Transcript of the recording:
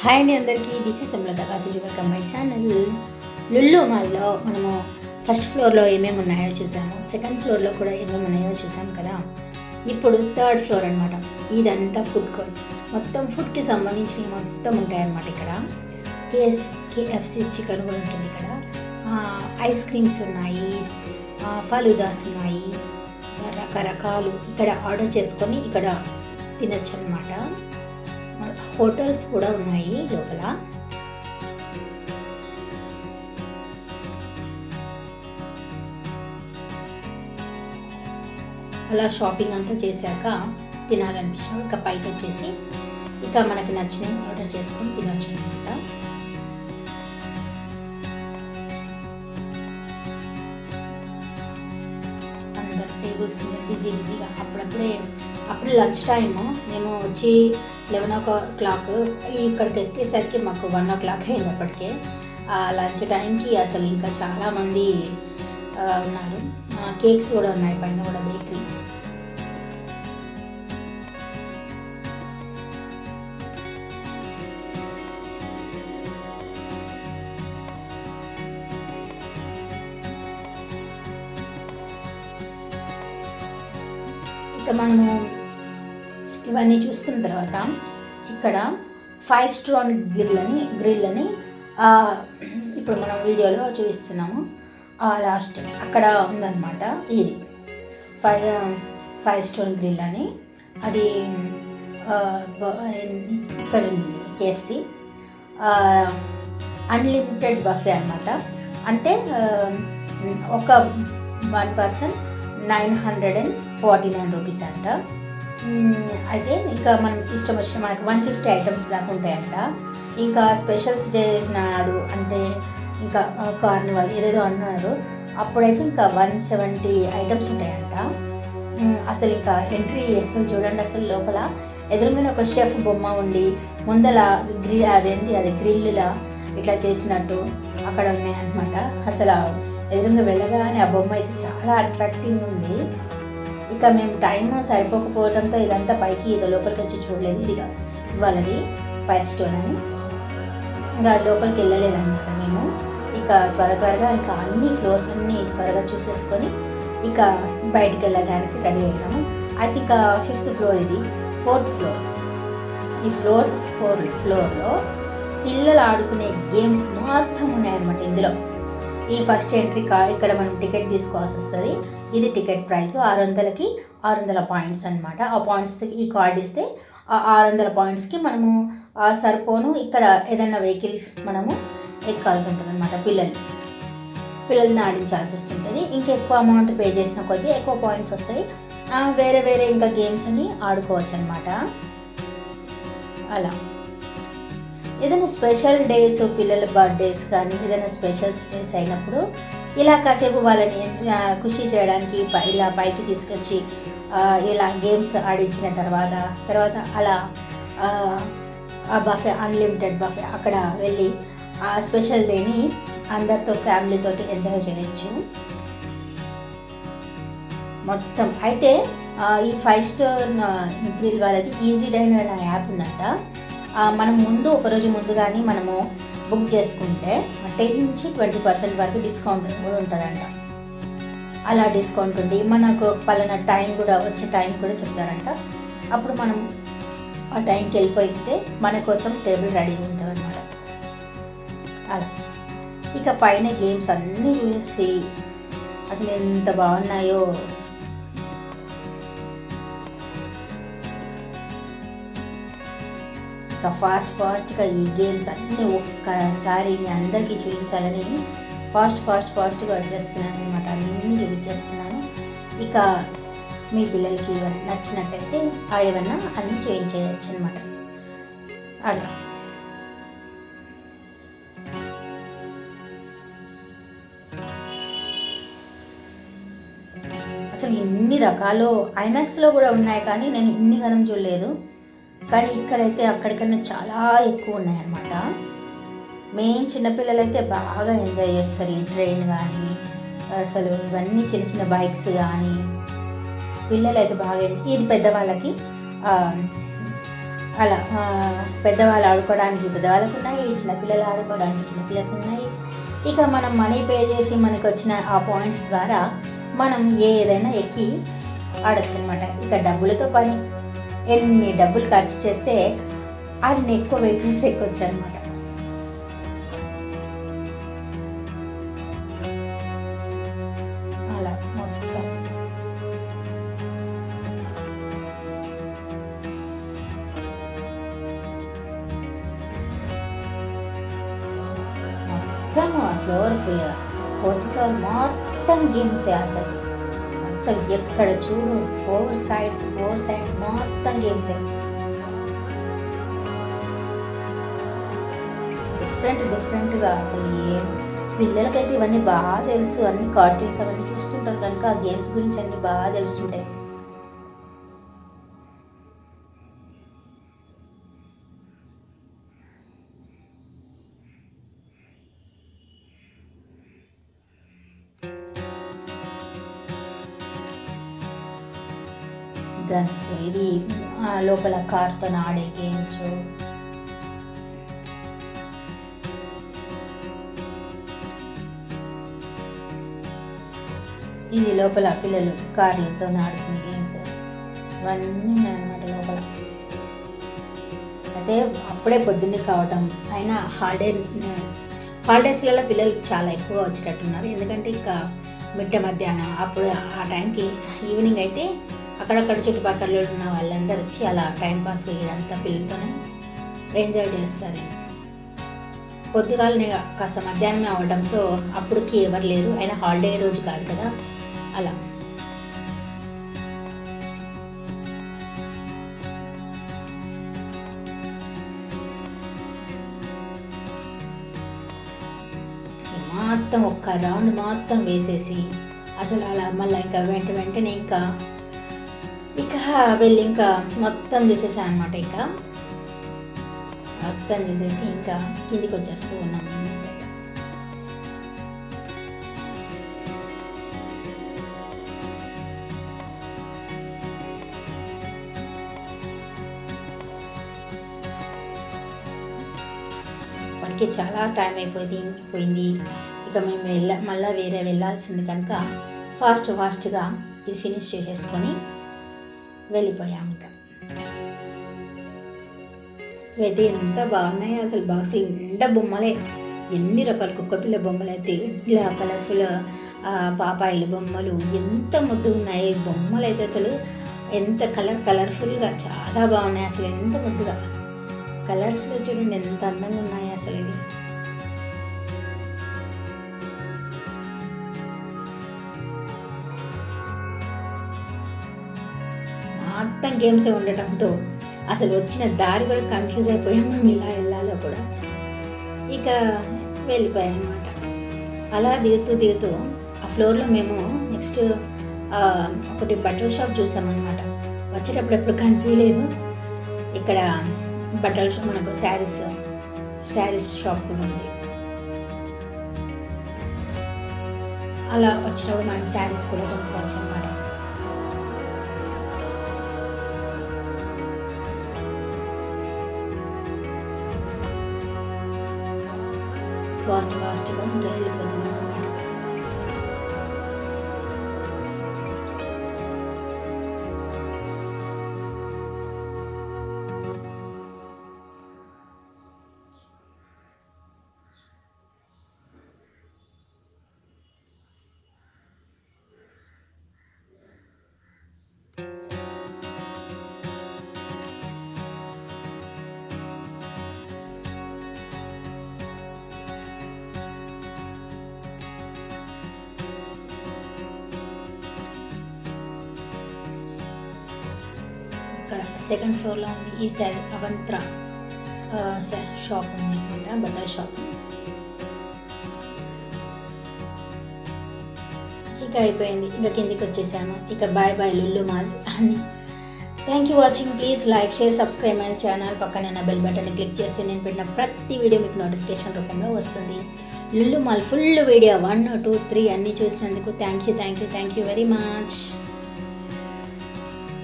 Hi అండి అందరికీ. This is Amalatha Kaseji welcome my channel Lulu మాల్లో మనము ఫస్ట్ ఫ్లోర్లో ఏమేమి ఉన్నాయో చూసాము. సెకండ్ ఫ్లోర్లో కూడా ఏమేమి ఉన్నాయో చూసాం కదా. ఇప్పుడు థర్డ్ ఫ్లోర్ అనమాట ఇదంతా ఫుడ్ కోర్ట్ మొత్తం ఫుడ్కి సంబంధించినవి మొత్తం ఉంటాయన్నమాట ఇక్కడ. కేఎస్ కేఎఫ్సి చికెన్ కూడా ఉంటుంది ఇక్కడ. ఐస్ క్రీమ్స్ ఉన్నాయి. ఫలుదాస్ ఉన్నాయి. రకరకాలు ఇక్కడ ఆర్డర్ చేసుకొని ఇక్కడ తినచ్చు అనమాట హోటల్స్ కూడా ఉన్నాయి లోపల. అలా షాపింగ్ అంతా చేశాక తినాలనిపించిన ఇక పైకి వచ్చేసి ఇక మనకి నచ్చినవి ఆర్డర్ చేసుకొని తినొచ్చు అనమాట అందరు టేబుల్స్ మీద బిజీ బిజీగా అప్పుడప్పుడే అప్పుడు లంచ్ టైము. మేము వచ్చి లెవెన్ ఓ క్లాక్ ఇక్కడికి ఎక్కేసరికి మాకు వన్ ఓ క్లాక్ అయింది అప్పటికే ఆ లంచ్ టైంకి అసలు ఇంకా చాలామంది ఆ, ఉన్నారు. ఆ, కేక్స్ కూడా ఉన్నాయి పైన కూడా బేకరీ. ఇక మనము ఇవన్నీ చూసుకున్న తర్వాత ఇక్కడ ఫైవ్ స్టోన్ గ్రిల్ అని గ్రిల్ అని ఇప్పుడు మనం వీడియోలో చూపిస్తున్నాము. ఆ లాస్ట్ అక్కడ ఉందన్నమాట ఇది. ఫైవ్ ఫైవ్ స్టోన్ గ్రిల్ అని. అది ఇక్కడ ఉంది కేఎఫ్సి అన్లిమిటెడ్ బఫే అనమాట అంటే ఒక one person nine hundred and forty nine rupees అంట. అయితే ఇంకా మనం ఇష్టం వచ్చిన మనకి వన్ ఫిఫ్టీ ఐటమ్స్ దాకా ఉంటాయంట. ఇంకా స్పెషల్స్ డే నాడు అంటే ఇంకా కార్నివాల్ ఏదేదో అన్నారు. అప్పుడైతే ఇంకా వన్ సెవెంటీ ఐటమ్స్ ఉంటాయంట. అసలు ఇంకా ఎంట్రీ అసలు చూడండి అసలు లోపల. ఎదురుగానే ఒక షెఫ్ బొమ్మ ఉండి ముందల గ్రిల్ అదేంటి అది గ్రిల్లులా ఇట్లా చేసినట్టు అక్కడ ఉన్నాయి అనమాట అసలు ఎదురుగా వెళ్ళగానే ఆ బొమ్మ అయితే చాలా అట్రాక్టింగ్ ఉంది. ఇంకా మేము టైం సరిపోకపోవడంతో ఇదంతా పైకి ఇది లోపలికి వచ్చి చూడలేదు. ఇదిగా వాళ్ళది ఫైర్ స్టోన్ అని. ఇంకా లోపలికి వెళ్ళలేదన్నమాట మేము. ఇక త్వర త్వరగా ఇంకా అన్ని ఫ్లోర్స్ అన్నీ త్వరగా చూసేసుకొని ఇక బయటికి వెళ్ళడానికి రెడీ అయినాము అయితే ఇక ఫిఫ్త్ ఫ్లోర్ ఇది ఫోర్త్ ఫ్లోర్ ఈ ఫోర్త్ ఫ్లోర్ ఫ్లోర్లో పిల్లలు ఆడుకునే గేమ్స్ మొత్తం ఉన్నాయన్నమాట ఇందులో. ఈ ఫస్ట్ ఎంట్రీ కా ఇక్కడ మనం టికెట్ తీసుకోవాల్సి వస్తుంది. ఇది టికెట్ ప్రైస్. ఆరు వందలకి ఆరు వందల పాయింట్స్ అనమాట ఆ పాయింట్స్కి ఈ కార్డ్ ఇస్తే ఆ ఆరు వందల పాయింట్స్కి మనము ఆ సరిపోను ఇక్కడ ఏదైనా వెహికల్ మనము ఎక్కాల్సి ఉంటుంది అనమాట పిల్లలు. పిల్లల్ని ఆడించాల్సి వస్తుంటుంది. ఇంకా ఎక్కువ అమౌంట్ పే చేసిన కొద్దీ ఎక్కువ పాయింట్స్ వస్తాయి. వేరే వేరే ఇంకా గేమ్స్ అని ఆడుకోవచ్చు అనమాట అలా. ఏదైనా స్పెషల్ డేస్ పిల్లల బర్త్డేస్ కానీ ఏదైనా స్పెషల్ డేస్ అయినప్పుడు ఇలా కాసేపు వాళ్ళని ఎంజాయ్ ఖుషి చేయడానికి ఇలా పైకి తీసుకొచ్చి ఇలా గేమ్స్ ఆడించిన తర్వాత తర్వాత అలా ఆ, బఫే అన్లిమిటెడ్ బఫే అక్కడ వెళ్ళి ఆ స్పెషల్ డేని అందరితో ఫ్యామిలీతో ఎంజాయ్ చేయొచ్చు. మొత్తం అయితే ఈ ఫైవ్ స్టార్ గ్రిల్ వాళ్ళది ఈజీ డైనర్ అనే యాప్ ఉందంట. మనం ముందు ఒకరోజు ముందు కానీ మనము బుక్ చేసుకుంటే టెన్ నుంచి ట్వంటీ పర్సెంట్ వరకు డిస్కౌంట్ కూడా ఉంటుందంట. అలా డిస్కౌంట్ ఉండి మనకు పలానా టైం కూడా వచ్చే టైం కూడా చెప్తారంట. అప్పుడు మనం ఆ టైంకి వెళ్ళిపోయితే మన కోసం టేబుల్ రెడీ ఉంటుంది అనమాట అలా. ఇక పైన గేమ్స్ అన్నీ చూసి అసలు ఎంత బాగున్నాయో ఇక ఫాస్ట్ ఫాస్ట్గా ఈ గేమ్స్ అన్నీ ఒక్కసారి మీ అందరికీ చూపించాలని ఫాస్ట్ ఫాస్ట్ ఫాస్ట్గా వచ్చేస్తున్నాను అనమాట అన్నీ చూపించేస్తున్నాను. ఇక మీ పిల్లలకి నచ్చినట్టయితే ఆ ఏమన్నా అన్నీ చేయించేయచ్చు అనమాట అలా అసలు ఇన్ని రకాలు ఐమాక్స్లో కూడా ఉన్నాయి కానీ నేను ఇన్ని గనం చూడలేదు. కానీ ఇక్కడైతే అక్కడికన్నా చాలా ఎక్కువ ఉన్నాయన్నమాట. మెయిన్ చిన్నపిల్లలైతే బాగా ఎంజాయ్ చేస్తారు ఈ ట్రైన్ కానీ అసలు ఇవన్నీ చిన్న చిన్న బైక్స్ కానీ పిల్లలు అయితే బాగా ఇది పెద్దవాళ్ళకి అలా పెద్దవాళ్ళు ఆడుకోవడానికి పెద్దవాళ్ళకు ఉన్నాయి చిన్నపిల్లలు ఆడుకోవడానికి చిన్నపిల్లలకు ఉన్నాయి. ఇక మనం మనీ పే చేసి మనకు వచ్చిన ఆ పాయింట్స్ ద్వారా మనం ఏదైనా ఎక్కి ఆడచ్చు అనమాట ఇక డబ్బులతో పని. ఎన్ని డబ్బులు ఖర్చు చేస్తే అన్ని ఎక్కువ వెహికల్స్ ఎక్కొచ్చు అనమాట అలా మొత్తం. మొత్తం ఫ్లోర్ ఫోర్త్ ఫ్లోర్ మొత్తం గేమ్సే అసలు. మొత్తం ఎక్కడ చూడు? ఫోర్ సైడ్స్ ఫోర్ సైడ్స్ మొత్తం గేమ్సే డిఫరెంట్ డిఫరెంట్గా అసలు ఏం పిల్లలకైతే ఇవన్నీ బాగా తెలుసు. అన్ని కార్టూన్స్ అవన్నీ చూస్తుంటారు కనుక ఆ గేమ్స్ గురించి అన్ని బాగా తెలుసుంటాయి. గన్స్ ఇది ఆ, లోపల కార్తో ఆడే గేమ్స్ ఇది లోపల పిల్లలు కార్లతో ఆడుకునే గేమ్స్ ఇవన్నీ ఉన్నాయన్నమాట లోపల. అయితే అప్పుడే పొద్దున్నే కావటం అయినా హాలిడే హాలిడేస్లలో పిల్లలు చాలా ఎక్కువ వచ్చేటట్టున్నారు. ఎందుకంటే ఇంకా మిట్ట మధ్యాహ్నం అప్పుడు ఆ టైంకి ఈవినింగ్ అయితే అక్కడక్కడ చుట్టుపక్కల ఉన్న వాళ్ళందరూ వచ్చి అలా టైంపాస్ ఇదంతా పిల్లలతోనే ఎంజాయ్ చేస్తారు. పొద్దుగాలనే కాస్త మధ్యాహ్నం అవడంతో అప్పటికి ఎవరు లేరు. అయినా హాలిడే రోజు కాదు కదా? అలా. మొత్తం ఒక్క రౌండ్ మొత్తం వేసేసి అసలు అలా మళ్ళీ ఇంకా వెంట వెంటనే ఇంకా ఇక వెళ్ళి ఇంకా మొత్తం చూసేసాను అనమాట ఇంకా. మొత్తం చూసేసి ఇంకా కిందికి వచ్చేస్తూ ఉన్నాం అన్నమాట. ఇప్పటికే చాలా టైం అయిపోయింది పోయింది. ఇక మేము వెళ్ళ మళ్ళీ వేరే వెళ్ళాల్సింది కనుక ఫాస్ట్ ఫాస్ట్గా ఇది ఫినిష్ చేసేసుకొని వెళ్ళిపోయాము ఇక. అయితే ఎంత బాగున్నాయి అసలు బాక్స్ ఎంత బొమ్మలే. ఎన్ని రకాల కుక్కపిల్ల బొమ్మలు అయితే ఇలా కలర్ఫుల్ పాపాయిల బొమ్మలు ఎంత ముద్దు ఉన్నాయి. బొమ్మలు అయితే అసలు ఎంత కలర్ కలర్ఫుల్గా చాలా బాగున్నాయి. అసలు ఎంత ముద్దుగా. కలర్స్లో చూడండి ఎంత అందంగా ఉన్నాయి అసలు ఇవి. మొత్తం గేమ్సే ఉండటంతో అసలు వచ్చిన దారి కూడా కన్ఫ్యూజ్ అయిపోయాం మేము ఇలా వెళ్ళాలో కూడా. ఇక వెళ్ళిపోయాం అనమాట అలా దిగుతూ దిగుతూ ఆ ఫ్లోర్లో మేము నెక్స్ట్ ఒకటి బట్టల షాప్ చూసామన్నమాట. వచ్చేటప్పుడు ఎప్పుడు కనిపించలేదు ఇక్కడ బట్టల షాప్ మనకు శారీస్ శారీస్ షాప్ కూడా ఉంది. అలా వచ్చినప్పుడు మనం శారీస్ కూడా కొనుక్కోవచ్చు ఫాస్ట్ ఫాస్ట్గా ఇంకా ఇక్కడ సెకండ్ ఫ్లోర్లో ఉంది. ఈ సైడ్ అవంత్ర షాప్ ఉంది అనమాట బట్టల షాప్ ఇక అయిపోయింది. ఇక కిందికి వచ్చేసాము. ఇక బాయ్ బాయ్ లుల్లు మాల్ అని. Thank you watching please like share subscribe my channel పక్కనే నా బెల్ బటన్ క్లిక్ చేస్తే నేను పెట్టిన ప్రతి వీడియో మీకు నోటిఫికేషన్ రూపంలో వస్తుంది. Lulu mall full video one two three అన్నీ చూసినందుకు thank you thank you thank you very much